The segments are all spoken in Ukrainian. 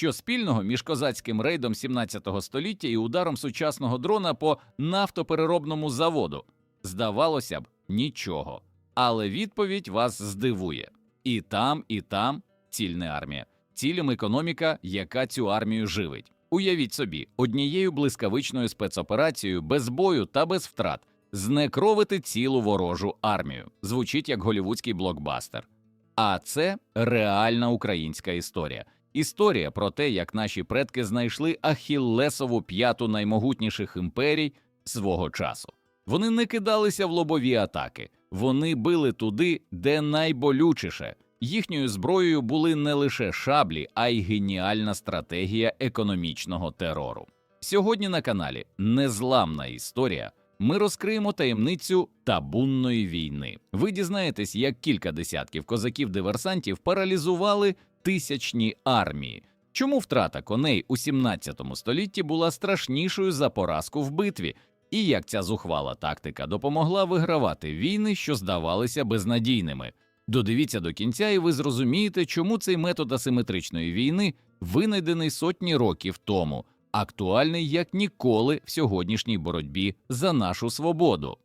Що спільного між козацьким рейдом 17 століття і ударом сучасного дрона по нафтопереробному заводу? Здавалося б, нічого. Але відповідь вас здивує: і там, і там ціль не армія, цілем економіка, яка цю армію живить. Уявіть собі, однією блискавичною спецоперацією без бою та без втрат знекровити цілу ворожу армію. Звучить як голівудський блокбастер. А це реальна українська історія. Історія про те, як наші предки знайшли ахіллесову п'яту наймогутніших імперій свого часу. Вони не кидалися в лобові атаки, вони били туди, де найболючіше. Їхньою зброєю були не лише шаблі, а й геніальна стратегія економічного терору. Сьогодні на каналі Незламна історія. Ми розкриємо таємницю табунної війни. Ви дізнаєтесь, як кілька десятків козаків-диверсантів паралізували тисячні армії. Чому втрата коней у 17 столітті була страшнішою за поразку в битві, і як ця зухвала тактика допомогла вигравати війни, що здавалися безнадійними. Додивіться до кінця, і ви зрозумієте, чому цей метод асиметричної війни винайдений сотні років тому, актуальний як ніколи в сьогоднішній боротьбі за нашу свободу.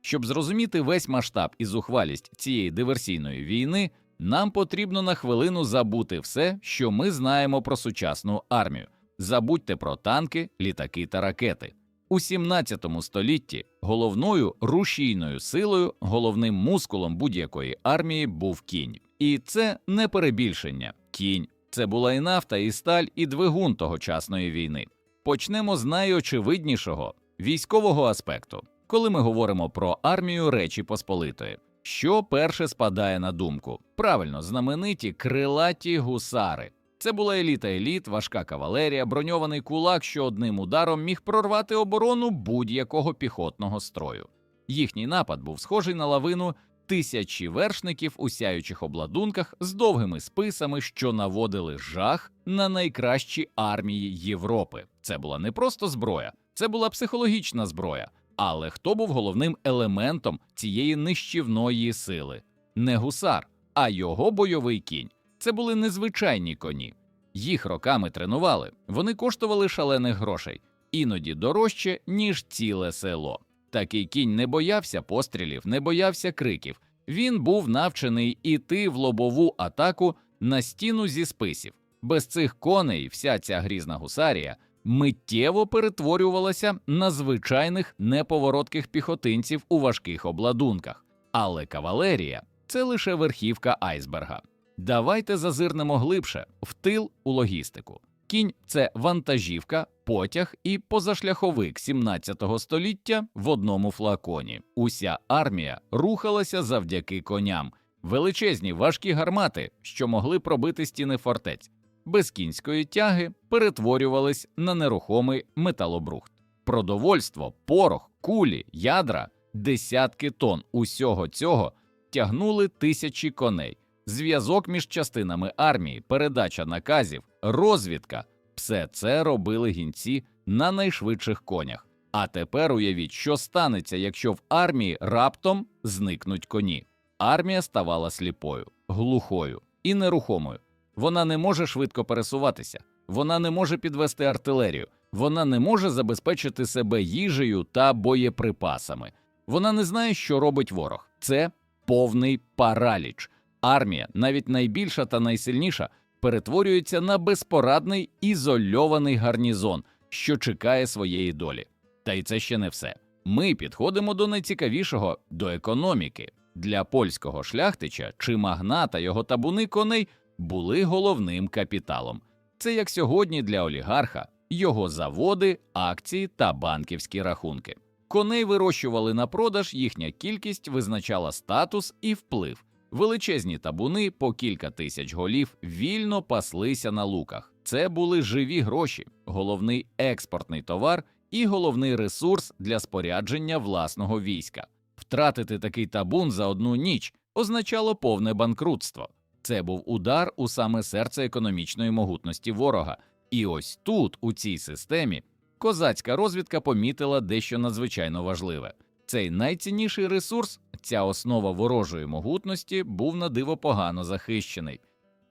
Щоб зрозуміти весь масштаб і зухвалість цієї диверсійної війни, нам потрібно на хвилину забути все, що ми знаємо про сучасну армію. Забудьте про танки, літаки та ракети. У 17 столітті головною рушійною силою, головним мускулом будь-якої армії був кінь. І це не перебільшення. Кінь це була і нафта, і сталь, і двигун тогочасної війни. Почнемо з найочевиднішого військового аспекту. Коли ми говоримо про армію Речі Посполитої, що перше спадає на думку? Правильно, знамениті крилаті гусари. Це була еліта еліт, важка кавалерія, броньований кулак, що одним ударом міг прорвати оборону будь-якого піхотного строю. Їхній напад був схожий на лавину тисячі вершників у сяючих обладунках з довгими списами, що наводили жах на найкращі армії Європи. Це була не просто зброя, це була психологічна зброя. Але хто був головним елементом цієї нищівної сили? Не гусар, а його бойовий кінь. Це були незвичайні коні. Їх роками тренували, вони коштували шалених грошей, іноді дорожче, ніж ціле село. Такий кінь не боявся пострілів, не боявся криків. Він був навчений іти в лобову атаку на стіну зі списів. Без цих коней вся ця грізна гусарія миттєво перетворювалася на звичайних неповоротких піхотинців у важких обладунках. Але кавалерія це лише верхівка айсберга. Давайте зазирнемо глибше в тил у логістику. Кінь це вантажівка, потяг і позашляховик 17 століття в одному флаконі. Уся армія рухалася завдяки коням, величезні важкі гармати, що могли пробити стіни фортець, без кінської тяги перетворювались на нерухомий металобрухт. Продовольство, порох, кулі, ядра, десятки тонн усього цього тягнули тисячі коней зв'язок між частинами армії, передача наказів, розвідка все це робили гінці на найшвидших конях. А тепер уявіть, що станеться, якщо в армії раптом зникнуть коні. Армія ставала сліпою, глухою і нерухомою. Вона не може швидко пересуватися, вона не може підвести артилерію, вона не може забезпечити себе їжею та боєприпасами. Вона не знає, що робить ворог. Це повний параліч. Армія, навіть найбільша та найсильніша, перетворюється на безпорадний ізольований гарнізон, що чекає своєї долі. Та й це ще не все. Ми підходимо до найцікавішого до економіки. Для польського шляхтича чи магната його табуни коней були головним капіталом. Це як сьогодні для олігарха його заводи, акції та банківські рахунки. Коней вирощували на продаж, їхня кількість визначала статус і вплив. Величезні табуни по кілька тисяч голів вільно паслися на луках. Це були живі гроші, головний експортний товар і головний ресурс для спорядження власного війська. Втратити такий табун за одну ніч означало повне банкрутство. Це був удар у саме серце економічної могутності ворога. І ось тут, у цій системі, козацька розвідка помітила дещо надзвичайно важливе. Цей найцінніший ресурс, ця основа ворожої могутності, був на диво погано захищений.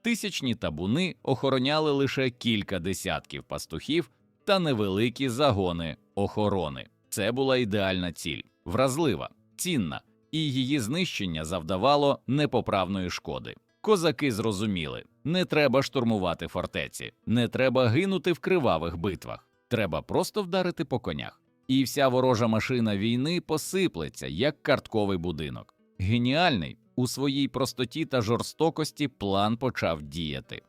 Тисячні табуни охороняли лише кілька десятків пастухів та невеликі загони охорони. Це була ідеальна ціль, вразлива, цінна, і її знищення завдавало непоправної шкоди. Козаки зрозуміли: не треба штурмувати фортеці, не треба гинути в кривавих битвах, треба просто вдарити по конях. І вся ворожа машина війни посиплеться, як картковий будинок. Геніальний у своїй простоті та жорстокості план почав діяти.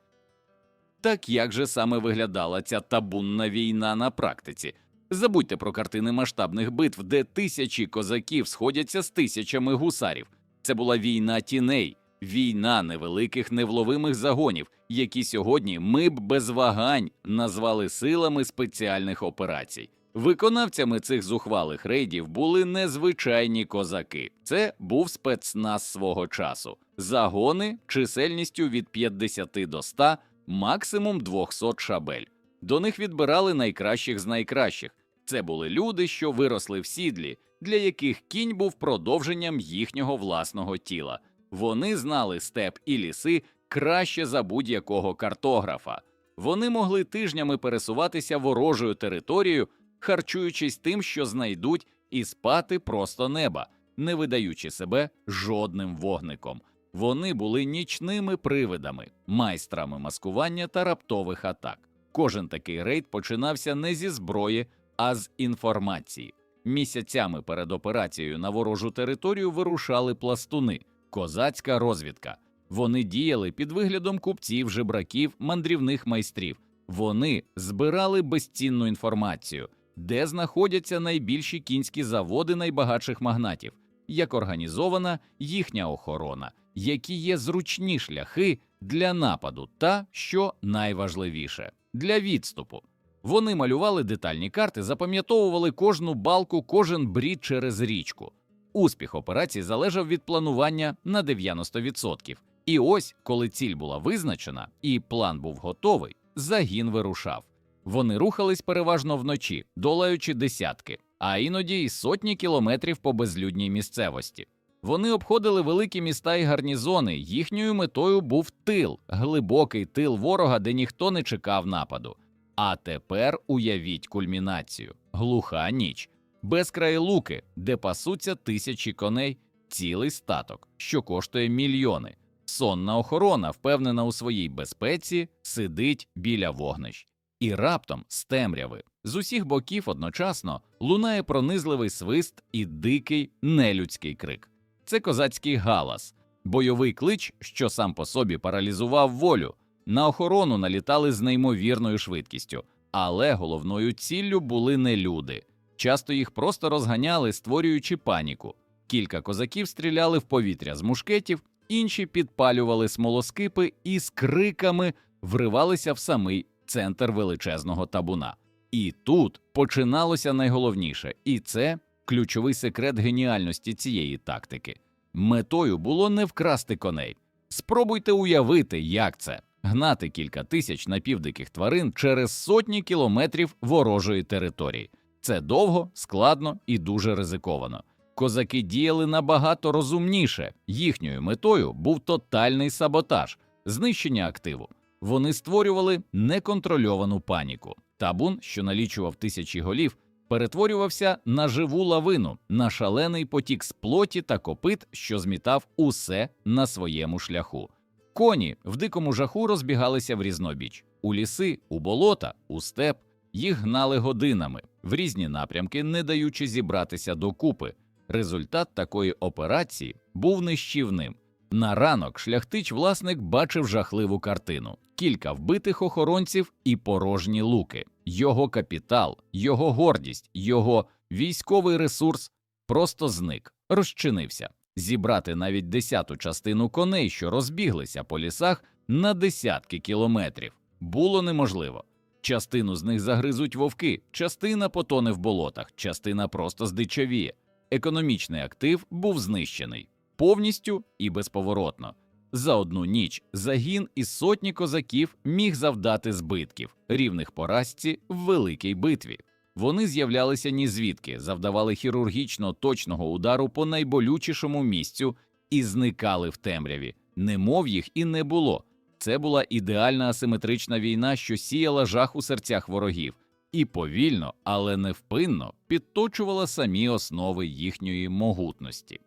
Так як же саме виглядала ця табунна війна на практиці? Забудьте про картини масштабних битв, де тисячі козаків сходяться з тисячами гусарів. Це була війна тіней, війна невеликих невловимих загонів, які сьогодні ми б без вагань назвали силами спеціальних операцій. Виконавцями цих зухвалих рейдів були незвичайні козаки. Це був спецназ свого часу. Загони чисельністю від 50 до 100, максимум 200 шабель. До них відбирали найкращих з найкращих. Це були люди, що виросли в сідлі, для яких кінь був продовженням їхнього власного тіла. Вони знали степ і ліси краще за будь-якого картографа. Вони могли тижнями пересуватися ворожою територією, харчуючись тим, що знайдуть, і спати просто неба, не видаючи себе жодним вогником. Вони були нічними привидами, майстрами маскування та раптових атак. Кожен такий рейд починався не зі зброї, а з інформації. Місяцями перед операцією на ворожу територію вирушали пластуни, козацька розвідка. Вони діяли під виглядом купців, жебраків, мандрівних майстрів. Вони збирали безцінну інформацію, де знаходяться найбільші кінські заводи найбагатших магнатів, як організована їхня охорона, які є зручні шляхи для нападу, та що найважливіше для відступу. Вони малювали детальні карти, запам'ятовували кожну балку, кожен брід через річку. Успіх операції залежав від планування на 90%. І ось, коли ціль була визначена і план був готовий, загін вирушав. Вони рухались переважно вночі, долаючи десятки, а іноді й сотні кілометрів по безлюдній місцевості. Вони обходили великі міста і гарнізони. Їхньою метою був тил, глибокий тил ворога, де ніхто не чекав нападу. А тепер уявіть кульмінацію: глуха ніч, безкраї луки, де пасуться тисячі коней, цілий статок, що коштує мільйони. Сонна охорона, впевнена у своїй безпеці, сидить біля вогнищ. І раптом з темряви з усіх боків одночасно лунає пронизливий свист і дикий нелюдський крик. Це козацький галас, бойовий клич, що сам по собі паралізував волю. На охорону налітали з неймовірною швидкістю, але головною ціллю були не люди. Часто їх просто розганяли, створюючи паніку. Кілька козаків стріляли в повітря з мушкетів, інші підпалювали смолоскипи і з криками вривалися в самий центр величезного табуна. І тут починалося найголовніше, і це ключовий секрет геніальності цієї тактики. Метою було не вкрасти коней. Спробуйте уявити, як це гнати кілька тисяч напівдиких тварин через сотні кілометрів ворожої території. Це довго, складно і дуже ризиковано. Козаки діяли набагато розумніше. Їхньою метою був тотальний саботаж, знищення активу. Вони створювали неконтрольовану паніку. Табун, що налічував тисячі голів, перетворювався на живу лавину, на шалений потік з плоті та копит, що змітав усе на своєму шляху. Коні в дикому жаху розбігалися в різнобіч у ліси, у болота, у степ. Їх гнали годинами в різні напрямки, не даючи зібратися докупи. Результат такої операції був нищівним. На ранок шляхтич власник бачив жахливу картину: кілька вбитих охоронців і порожні луки. Його капітал, його гордість, його військовий ресурс просто зник, розчинився. Зібрати навіть десяту частину коней, що розбіглися по лісах на десятки кілометрів, було неможливо. Частину з них загризуть вовки, частина потоне в болотах, частина просто здичавіє. Економічний актив був знищений повністю і безповоротно. За одну ніч загін із сотні козаків міг завдати збитків, рівних поразці в великій битві. Вони з'являлися ні звідки, завдавали хірургічно точного удару по найболючішому місцю і зникали в темряві, немов їх і не було. Це була ідеальна асиметрична війна, що сіяла жах у серцях ворогів, і повільно, але невпинно підточувала самі основи їхньої могутності.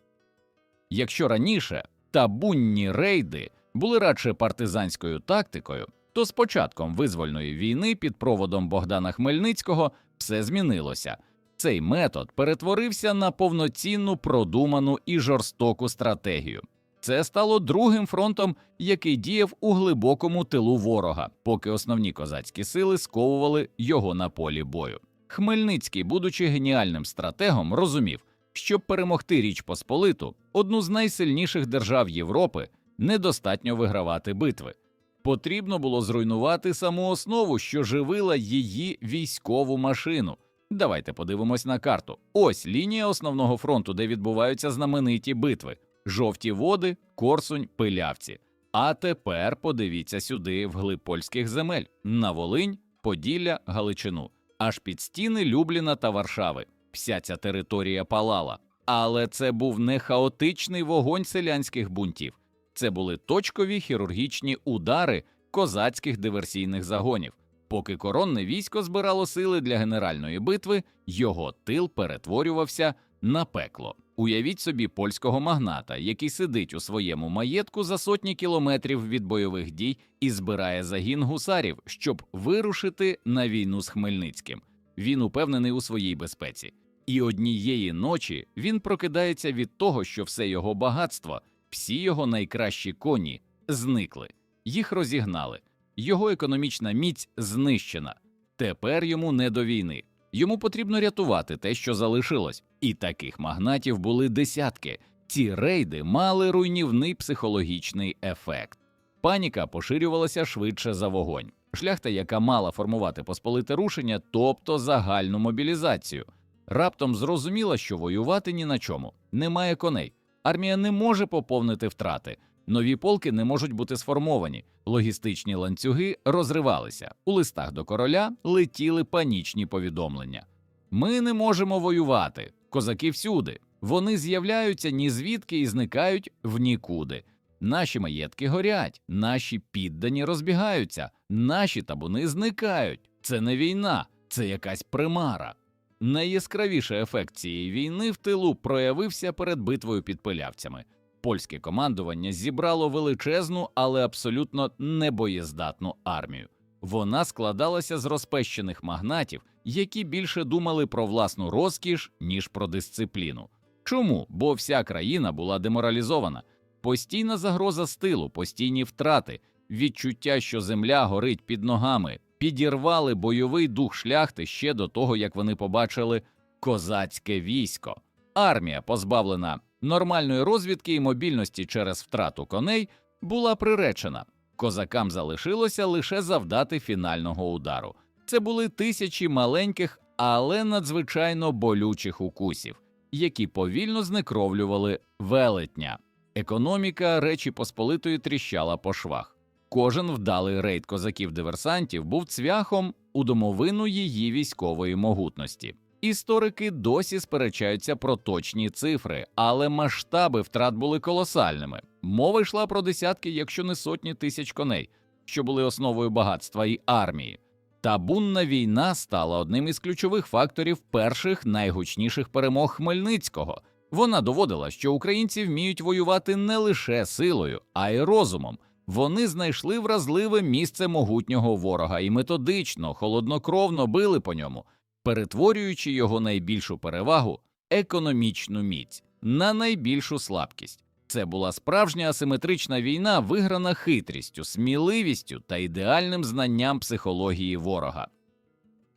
Якщо раніше табунні рейди були радше партизанською тактикою, то з початком визвольної війни під проводом Богдана Хмельницького все змінилося. Цей метод перетворився на повноцінну продуману і жорстоку стратегію. Це стало другим фронтом, який діяв у глибокому тилу ворога, поки основні козацькі сили сковували його на полі бою. Хмельницький, будучи геніальним стратегом, розумів, щоб перемогти Річ Посполиту, одну з найсильніших держав Європи, недостатньо вигравати битви. Потрібно було зруйнувати саму основу, що живила її військову машину. Давайте подивимось на карту. Ось лінія основного фронту, де відбуваються знамениті битви: жовті води, Корсунь, Пилявці. А тепер подивіться сюди, вглиб польських земель, на Волинь, Поділля, Галичину, аж під стіни Любліна та Варшави. Вся ця територія палала. Але це був не хаотичний вогонь селянських бунтів. Це були точкові хірургічні удари козацьких диверсійних загонів. Поки коронне військо збирало сили для генеральної битви, його тил перетворювався на пекло. Уявіть собі польського магната, який сидить у своєму маєтку за сотні кілометрів від бойових дій і збирає загін гусарів, щоб вирушити на війну з Хмельницьким. Він упевнений у своїй безпеці. І однієї ночі він прокидається від того, що все його багатство, всі його найкращі коні зникли, їх розігнали. Його економічна міць знищена. Тепер йому не до війни. Йому потрібно рятувати те, що залишилось, і таких магнатів були десятки. Ці рейди мали руйнівний психологічний ефект. Паніка поширювалася швидше за вогонь. Шляхта, яка мала формувати посполите рушення, тобто загальну мобілізацію, раптом зрозуміла, що воювати ні на чому, немає коней. Армія не може поповнити втрати. Нові полки не можуть бути сформовані, логістичні ланцюги розривалися. У листах до короля летіли панічні повідомлення. Ми не можемо воювати. Козаки всюди. Вони з'являються ні звідки і зникають в нікуди. Наші маєтки горять, наші піддані розбігаються, наші табуни зникають. Це не війна, це якась примара. Найяскравіший ефект цієї війни в тилу проявився перед битвою під пилявцями. Польське командування зібрало величезну, але абсолютно небоєздатну армію. Вона складалася з розпещених магнатів, які більше думали про власну розкіш, ніж про дисципліну. Чому? Бо вся країна була деморалізована, постійна загроза стилу, постійні втрати, відчуття, що земля горить під ногами, підірвали бойовий дух шляхти ще до того, як вони побачили козацьке військо. Армія, позбавлена нормальної розвідки і мобільності через втрату коней, була приречена. Козакам залишилося лише завдати фінального удару. Це були тисячі маленьких, але надзвичайно болючих укусів, які повільно знекровлювали велетня. Економіка Речі Посполитої тріщала по швах. Кожен вдалий рейд козаків-диверсантів був цвяхом у домовину її військової могутності. Історики досі сперечаються про точні цифри, але масштаби втрат були колосальними. Мова йшла про десятки, якщо не сотні тисяч коней, що були основою багатства і армії. Табунна війна стала одним із ключових факторів перших найгучніших перемог Хмельницького. Вона доводила, що українці вміють воювати не лише силою, а й розумом. Вони знайшли вразливе місце могутнього ворога і методично, холоднокровно били по ньому, перетворюючи його найбільшу перевагу економічну міць на найбільшу слабкість. Це була справжня асиметрична війна, виграна хитрістю, сміливістю та ідеальним знанням психології ворога.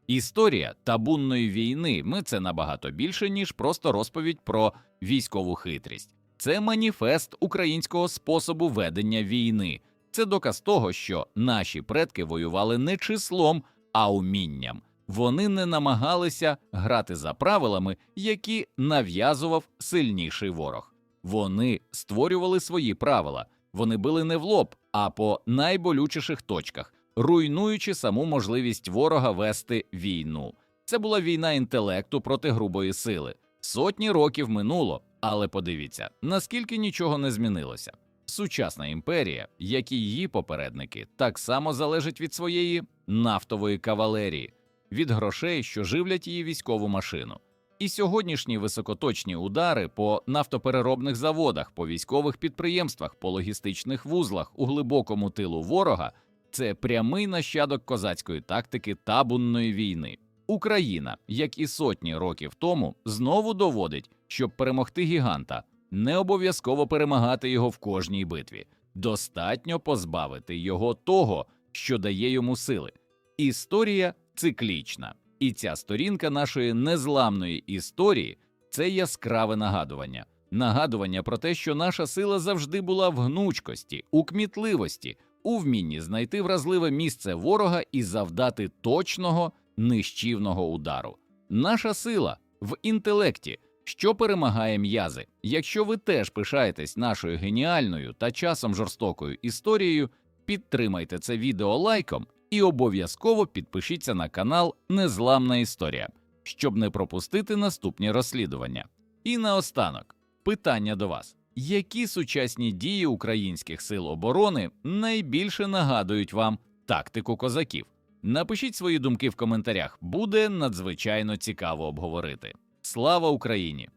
Історія табунної війни ми це набагато більше, ніж просто розповідь про військову хитрість. Це маніфест українського способу ведення війни. Це доказ того, що наші предки воювали не числом, а умінням. Вони не намагалися грати за правилами, які нав'язував сильніший ворог. Вони створювали свої правила. Вони били не в лоб, а по найболючіших точках, руйнуючи саму можливість ворога вести війну. Це була війна інтелекту проти грубої сили. Сотні років минуло, але подивіться, наскільки нічого не змінилося. Сучасна імперія, як і її попередники, так само залежить від своєї нафтової кавалерії, від грошей, що живлять її військову машину. І сьогоднішні високоточні удари по нафтопереробних заводах, по військових підприємствах, по логістичних вузлах у глибокому тилу ворога це прямий нащадок козацької тактики табунної війни. Україна, як і сотні років тому, знову доводить, щоб перемогти гіганта, не обов'язково перемагати його в кожній битві. Достатньо позбавити його того, що дає йому сили. Історія циклічна, і ця сторінка нашої незламної історії це яскраве нагадування. Нагадування про те, що наша сила завжди була в гнучкості, у кмітливості, у вмінні знайти вразливе місце ворога і завдати точного нищівного удару. Наша сила в інтелекті, що перемагає м'язи. Якщо ви теж пишаєтесь нашою геніальною та часом жорстокою історією, підтримайте це відео лайком і обов'язково підпишіться на канал Незламна Історія, щоб не пропустити наступні розслідування. І наостанок питання до вас: які сучасні дії українських сил оборони найбільше нагадують вам тактику козаків? Напишіть свої думки в коментарях, буде надзвичайно цікаво обговорити. Слава Україні!